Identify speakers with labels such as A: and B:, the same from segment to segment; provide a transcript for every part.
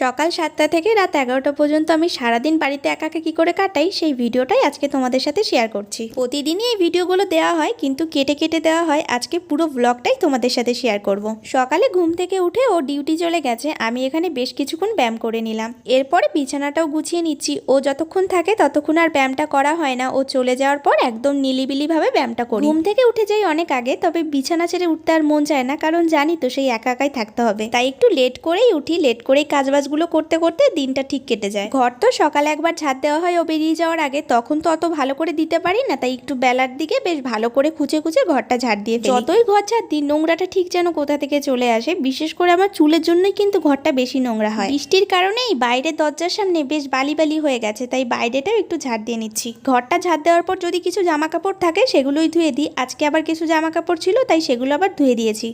A: সকাল সাতটা থেকে রাত এগারোটা পর্যন্ত আমি সারাদিন বাড়িতে একা একা কী করে কাটাই, সেই ভিডিওটাই আজকে তোমাদের সাথে শেয়ার করছি। প্রতিদিনই এই ভিডিওগুলো দেওয়া হয়, কিন্তু কেটে কেটে দেওয়া হয়, আজকে পুরো ব্লগটাই তোমাদের সাথে শেয়ার করব। সকালে ঘুম থেকে উঠে ও ডিউটি চলে গেছে, আমি এখানে বেশ কিছুক্ষণ ব্যায়াম করে নিলাম। এরপরে বিছানাটাও গুছিয়ে নিচ্ছি, ও যতক্ষণ থাকে ততক্ষণ আর ব্যায়ামটা করা হয় না, ও চলে যাওয়ার পর একদম নিলিবিলিভাবে ব্যায়ামটা করি। ঘুম থেকে উঠে যাই অনেক আগে, তবে বিছানা ছেড়ে উঠতে আর মন চায় না, কারণ জানি তো সেই একা একাই থাকতে হবে। তাই একটু লেট করেই উঠি লেট করেই কাজবাজগুলো করতে করতে দিনটা ঠিক কেটে যায়। ঘর তো সকালে একবার ছাদ দেওয়া হয়, ও বেরিয়ে যাওয়ার আগে। তখন তো অত ভালো করে দিতে পারি না, তাই একটু বেলার দিকে বেশ ভালো করে খুঁচে খুঁচে ঘরটা ঝাড় দিয়ে যতই ঘর ঝাড় দিই, নোংরাটা ঠিক যেন কোথা থেকে চলে আসে। বিশেষ করে আমার চুলের জন্যই কিন্তু ঘরটা বেশি নোংরা হয়। বৃষ্টির কারণেই বাইরের দরজার সামনে বেশ বালি বালি হয়ে গেছে, তাই বাইরেটাও একটু ঝাড় দিয়ে নিচ্ছি। ঘরটা ঝাড় দেওয়ার পর যদি কিছু জামা কাপড় থাকে, সেগুলোই ধুয়ে দিই। আজকে আবার কিছু জামা কাপড় ছিল, তাই সেগুলো আবার ধুয়ে দিয়েছি।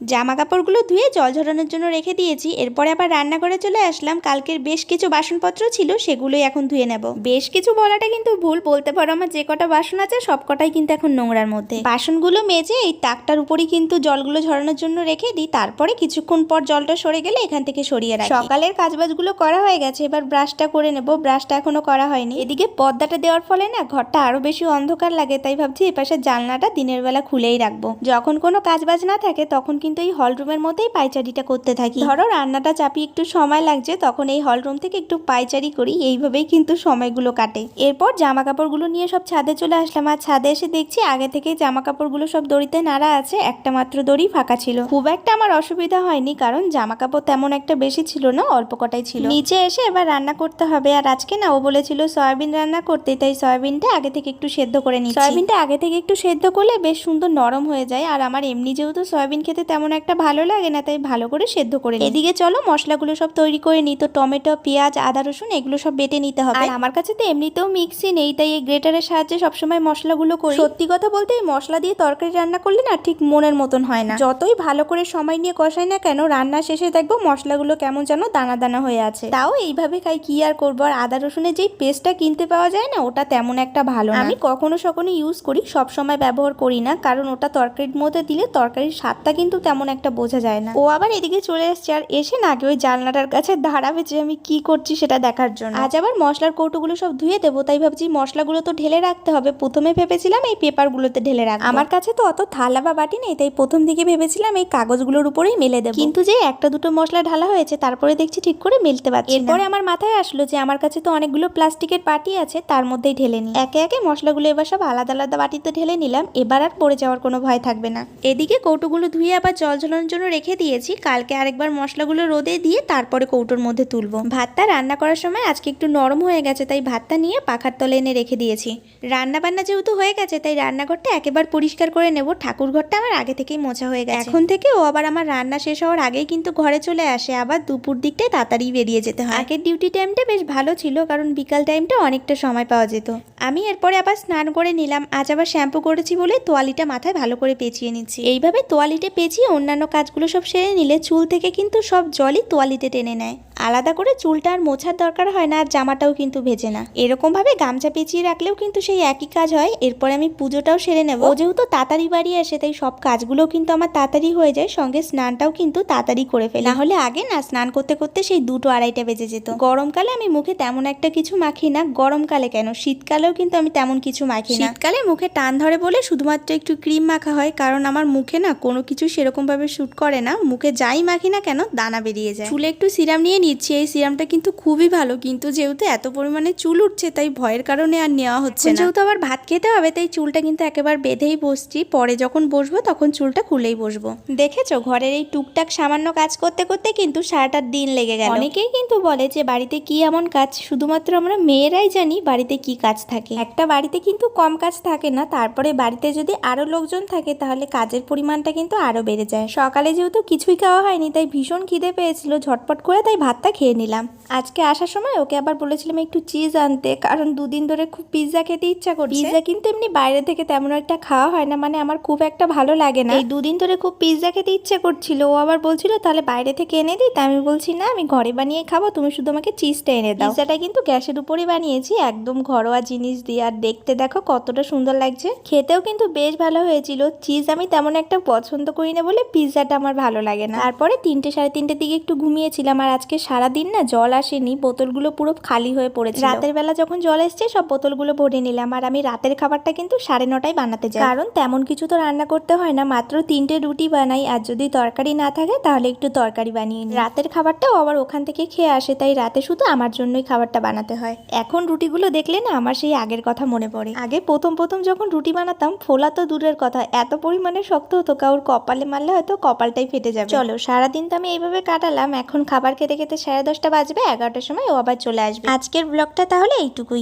A: জামা কাপড়গুলো ধুয়ে জল ঝরানোর জন্য রেখে দিয়েছি। এরপরে আবার রান্না করে চলে আসলাম। কালকের বেশ কিছু বাসনপত্র ছিল, সেগুলোই এখন ধুয়ে নেব। বেশ কিছু বলাটা কিন্তু ভুল, বলতে পারো আমার যে কটা বাসন আছে, সব কটাই কিন্তু এখন নোংরার মধ্যে। বাসনগুলো মেজে এই তাকটার উপরই কিন্তু জলগুলো ঝরানোর জন্য রেখে দিই। তারপরে কিছুক্ষণ পর জলটা সরে গেলে এখান থেকে সরিয়ে রাখি। সকালের কাজবাজগুলো করা হয়ে গেছে, এবার ব্রাশটা করে নেব। ব্রাশটা এখনও করা হয়নি। এদিকে পর্দাটা দেওয়ার ফলে না, ঘরটা আরও বেশি অন্ধকার লাগে, তাই ভাবছি এপাশে জানলাটা দিনের বেলা খুলেই রাখব। যখন কোনো কাজবাজ না থাকে, তখন কিন্তু এই হল রুমের মধ্যেই পাইচারিটা করতে থাকি। ধরো রান্নাটা চাপিয়ে একটু সময় লাগছে, তখন এই হল রুম থেকে একটু পাইচারি করি, এইভাবেই কিন্তু সময়গুলো কাটে। এরপর জামা কাপড়গুলো নিয়ে সব ছাদে চলে আসলাম, আর ছাদে এসে দেখছি আগে থেকে জামা কাপড়গুলো সব দড়িতে নাড়া আছে, একটা মাত্র দড়ি ফাঁকা ছিল। খুব একটা আমার অসুবিধা হয়নি, কারণ জামা কাপড় তেমন একটা বেশি ছিল না, অল্প কটাই ছিল। নিচে এসে এবার রান্না করতে হবে, আর আজকে না, ও বলেছিল সয়াবিন রান্না করতে, তাই সয়াবিনটা আগে থেকে একটু সেদ্ধ করে নিই সয়াবিনটা আগে থেকে একটু সেদ্ধ করলে বেশ সুন্দর নরম হয়ে যায়, আর আমার এমনি যেহেতু সয়াবিন খেতে তেমন একটা ভালো লাগে না তাই ভালো করে সেদ্ধ করে। এদিকে চলো মশলাগুলো সব তৈরি করে নিই। তো টমেটো পেঁয়াজ আদা রসুন এগুলো সব বেটে নিতে হবে। আর আমার কাছে তো এমনিতেও মিক্সি নেই তাই এই গ্রেটারের সাহায্যে সবসময় মশলাগুলো করি। সত্যি কথা বলতে এই মশলা দিয়ে তরকারি রান্না করলে না ঠিক মনের মতন হয় না। যতই ভালো করে সময় নিয়ে কষাই না কেন রান্না শেষে দেখব মশলাগুলো কেমন যেন দানা দানা হয়ে আছে। তাও এইভাবে খাই কি আর করব? আর আদা রসুনের যেই পেস্টটা কিনতে পাওয়া যায় না ওটা তেমন একটা ভালো আমি কখনো সখনো ইউজ করি সব সময় ব্যবহার করি না কারণ ওটা তরকারির মধ্যে দিলে তরকারির স্বাদটা কিন্তু তেমন একটা বোঝা যায় না। ও আবার এদিকে চলে এসছে আর এসে না আগে ওই জানলাটার কাছে দাঁড়াবে যে আমি কি করছি সেটা দেখার জন্য। আজ আবার মশলার কৌটোগুলো সব ধুয়ে দেবো, তাই ভাবছি মশলাগুলো তো ঢেলে রাখতে হবে। প্রথমে ভেবেছিলাম এই পেপারগুলোতে ঢেলে রাখ আমার কাছে তো অত থালা বা বাটি নেই, তাই প্রথম দিকে ভেবেছিলাম এই কাগজগুলোর উপরেই মেলে দেবো। কিন্তু যে একটা দুটো মশলা ঢালা হয়েছে, তারপরে দেখছি ঠিক করে মেলতে পারছি এরপরে আমার মাথায় আসলো যে আমার কাছে তো অনেকগুলো প্লাস্টিকের বাটি আছে, তার মধ্যেই ঢেলে নিই। একে একে মশলাগুলো এবার সব আলাদা আলাদা বাটিতে ঢেলে নিলাম, এবার আর পড়ে যাওয়ার কোনো ভয় থাকবে না। এদিকে কৌটোগুলো ধুয়ে আবার জল ঝরানোর জন্য রেখে দিয়েছি। কালকে আরেকবার মশলাগুলো রোদে দিয়ে তারপরে কৌটোর মধ্যে তুলবো। ভাতটা রান্না করার সময় আজকে একটু নরম হয়ে গেছে তাই ভাতটা নিয়ে পাখার তলে এনে রেখে দিয়েছি। রান্না বান্না যেহেতু হয়ে গেছে তাই রান্নাঘরটা একেবারে পরিষ্কার করে নেব। ঠাকুর ঘরটা আমার আগে থেকেই মোছা হয়ে গেছে। এখন থেকে ও আবার আমার রান্না শেষ হওয়ার আগেই কিন্তু ঘরে চলে আসে। আবার দুপুর দিকটায় তাড়াতাড়ি বেরিয়ে যেতে হয়। আগের ডিউটি টাইমটা বেশ ভালো ছিল কারণ বিকাল টাইমটা অনেকটা সময় পাওয়া যেত। আমি এরপরে আবার স্নান করে নিলাম। আজ আবার শ্যাম্পু করেছি বলে তোয়ালিটা মাথায় ভালো করে পেঁচিয়ে নিচ্ছি। এইভাবে তোয়ালিটা পেঁচিয়ে অন্যান্য কাজগুলো সব সেরে নিলে চুল থেকে কিন্তু সব জলই তোয়ালিতে টেনে নেয়। আলাদা করে চুলটা আর মোছার দরকার হয় না আর জামাটাও কিন্তু ভেজে না। এরকম ভাবে গামছা পেঁচিয়ে রাখলেও কিন্তু সেই একই কাজ হয়। এরপর আমি পুজোটাও সেরে নেব। ও যেহেতু তাড়াতাড়ি বাড়ি আসে তাই সব কাজগুলোও কিন্তু আমার তাড়াতাড়ি হয়ে যায়। সঙ্গে স্নানটাও কিন্তু তাড়াতাড়ি করে ফেলি। না হলে আগে না স্নান করতে করতে সেই দুটো আড়াইটা বেজে যেত। গরমকালে আমি মুখে তেমন একটা কিছু মাখি না। গরমকালে কেন? শীতকালেও কিন্তু আমি তেমন কিছু মাখি না। শীতকালে মুখে টান ধরে বলে শুধুমাত্র একটু ক্রিম মাখা হয় কারণ আমার মুখে না কোনো কিছু সেরকম ভাবে শুট করে না। মুখে যাই মাখি না কেন দানা বেরিয়ে যায়। চুলে একটু সিরাম নিয়ে নিচ্ছি এই সিরামটা কিন্তু খুবই ভালো। কিন্তু যেহেতু এত পরিমাণে চুল উঠছে তাই ভয়ের কারণে আর নেওয়া হচ্ছে যেহেতু আবার ভাত খেতে হবে তাই চুলটা কিন্তু একেবারে বেঁধেই বসছি। পরে যখন বসবো তখন চুলটা খুলেই বসবো। দেখেছ? ঘরের এই টুকটাক সামান্য কাজ করতে করতে কিন্তু সারাটা দিন লেগে গেল। অনেকেই কিন্তু বলে যে বাড়িতে কি এমন কাজ? শুধুমাত্র আমরা মেয়েরাই জানি বাড়িতে কি কাজ থাকে। একটা বাড়িতে কিন্তু কম কাজ থাকে না তারপরে বাড়িতে যদি আরও লোকজন থাকে তাহলে কাজের পরিমাণটা কিন্তু আরও বেড়ে যায়। সকালে যেহেতু কিছুই খাওয়া হয়নি তাই ভীষণ খিদে পেয়েছিল ঝটপট করে তাই ভাতটা খেয়ে নিলাম। আজকে আসার সময় ওকে আবার বলেছিলাম একটু চিজ আনতে কারণ দুদিন ধরে খুব পিৎজা খেতে ইচ্ছা করছে। পিৎজা কিন্তু এমনি বাইরে থেকে তেমন একটা খাওয়া হয় না মানে আমার খুব একটা ভালো লাগে না। এই দুদিন ধরে খুব পিৎজা খেতে ইচ্ছে করছিল। ও আবার বলছিল তাহলে বাইরে থেকে এনে দিই তা আমি বলছি না আমি ঘরে বানিয়ে খাব তুমি শুধু আমাকে চিজটা এনে দাও। পিৎজাটা কিন্তু গ্যাসের উপরেই বানিয়েছি একদম ঘরোয়া জিনিস দিয়ে। আর দেখতে দেখো কতটা সুন্দর লাগছে। খেতেও কিন্তু বেশ ভালো হয়েছিল। চিজ আমি তেমন একটা পছন্দ করি না বলে পিৎজাটা আমার ভালো লাগে না। তারপরে তিনটে সাড়ে তিনটের দিকে একটু ঘুমিয়েছিলাম। আর আজকে সারাদিন না জল আসেনি বোতলগুলো পুরো খালি হয়ে পড়েছে রাতের বেলা যখন জল এসছে সব বোতলগুলো ভরে নিলাম। আর আমি রাতের খাবারটা কিন্তু সাড়ে নটায় বানাতে যাই। কারণ তেমন কিছু তো রান্না করতে হয় না মাত্র তিনটে রুটি বানাই। আর যদি তরকারি না থাকে তাহলে একটু তরকারি বানিয়ে নিই। রাতের খাবারটাও আবার ওখান থেকে খেয়ে আসে তাই রাতে শুধু আমার জন্যই খাবারটা বানাতে হয়। এখন রুটিগুলো দেখলে না আমার সেই আগের কথা মনে পড়ে। আগে প্রথম প্রথম যখন রুটি বানাতাম ফোলা তো দূরের কথা এত পরিমাণে শক্ত হতো কাউর কপালে মারলে হয়তো কপালটাই ফেটে যাবে। চলো সারাদিন তো আমি এইভাবে কাটালাম এখন খাবার খেতে খেতে সাড়ে দশটা বাজবে এগারোটার সময় ও আবার চলে আসবে। আজকের ব্লগটা তাহলে এইটুকুই।